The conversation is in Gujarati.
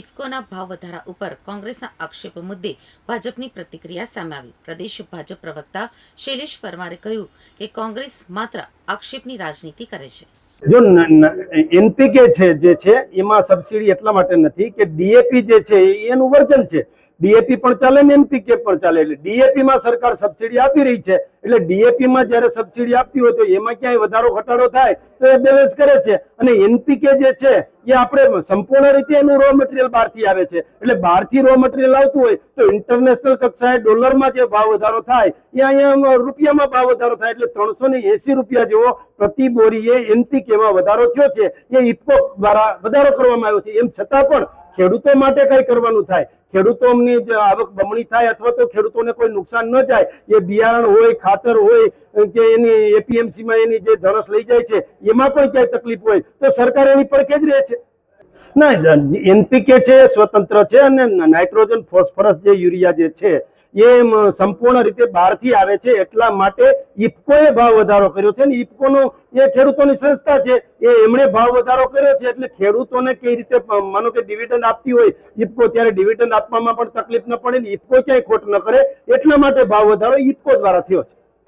ઇફકોના ભાવ વધારા ઉપર કોંગ્રેસના આક્ષેપ મુદ્દે ભાજપની પ્રતિક્રિયા સામે આવી. પ્રદેશ ભાજપ પ્રવક્તા શૈલેષ પરમારે કહ્યું કે કોંગ્રેસ માત્ર આક્ષેપની રાજનીતિ કરે છે. જો એનપીકે છે જે છે, એમાં સબસિડી એટલા માટે નથી કે ડીએપી જે છે એનું વર્જન છે. ડીએપી પણ ચાલે ને એનપીકે પણ ચાલે. એટલે ડીએપી માં સરકાર સબસિડી આપી રહી છે. એટલે ડીએપી માં જ્યારે સબસિડી આપતી હોય તો એમાં ક્યાંય વધારો ઘટાડો થાય તો એ બેલેન્સ કરે છે. અને એનપીકે જે છે, એ આપણે સંપૂર્ણ રીતે એનું રો મટીરિયલ બહારથી આવે છે. એટલે બહારથી રો મટીરિયલ આવતું હોય તો ઇન્ટરનેશનલ કક્ષાએ ડોલરમાં જે ભાવ વધારો થાય, એ અહીંયા રૂપિયામાં ભાવ વધારો થાય. એટલે ત્રણસો ને એસી રૂપિયા જેવો પ્રતિ બોરીએ એનપીકેમાં વધારો થયો છે. એ ઇફકો દ્વારા વધારો કરવામાં આવ્યો છે. એમ છતાં પણ ખેડૂતો માટે કઈ કરવાનું થાય? ખેડૂતોની આવક બમણી થાય અથવા તો ખેડૂતોને કોઈ નુકસાન ન જાય, એ બિયારણ હોય, ખાતર હોય, કે એની એપીએમસીમાં એની જે ધણસ લઈ જાય છે, એમાં પણ ક્યાંય તકલીફ હોય, તો સરકાર એની પડખે જ રહે છે? ના, એનપીકે છે સ્વતંત્ર છે અને નાઇટ્રોજન, ફોસ્ફરસ જે યુરિયા જે છે એ સંપૂર્ણ રીતે બહારથી આવે છે એટલા માટે ઇફકોએ ભાવ વધારો કર્યો છે. અને ઇફકોનો એ ખેડૂતોની સંસ્થા છે. એ એમણે ભાવ વધારો કર્યો છે એટલે ખેડૂતોને કઈ રીતે માનો કે ડિવિડન્ડ આપતી હોય ઇફકો ત્યારે ડિવિડન્ડ આપવામાં પણ તકલીફ ન પડે ને ઇફકો ક્યાંય ખોટ ન કરે એટલા માટે ભાવ વધારો ઇફકો દ્વારા થયો છે.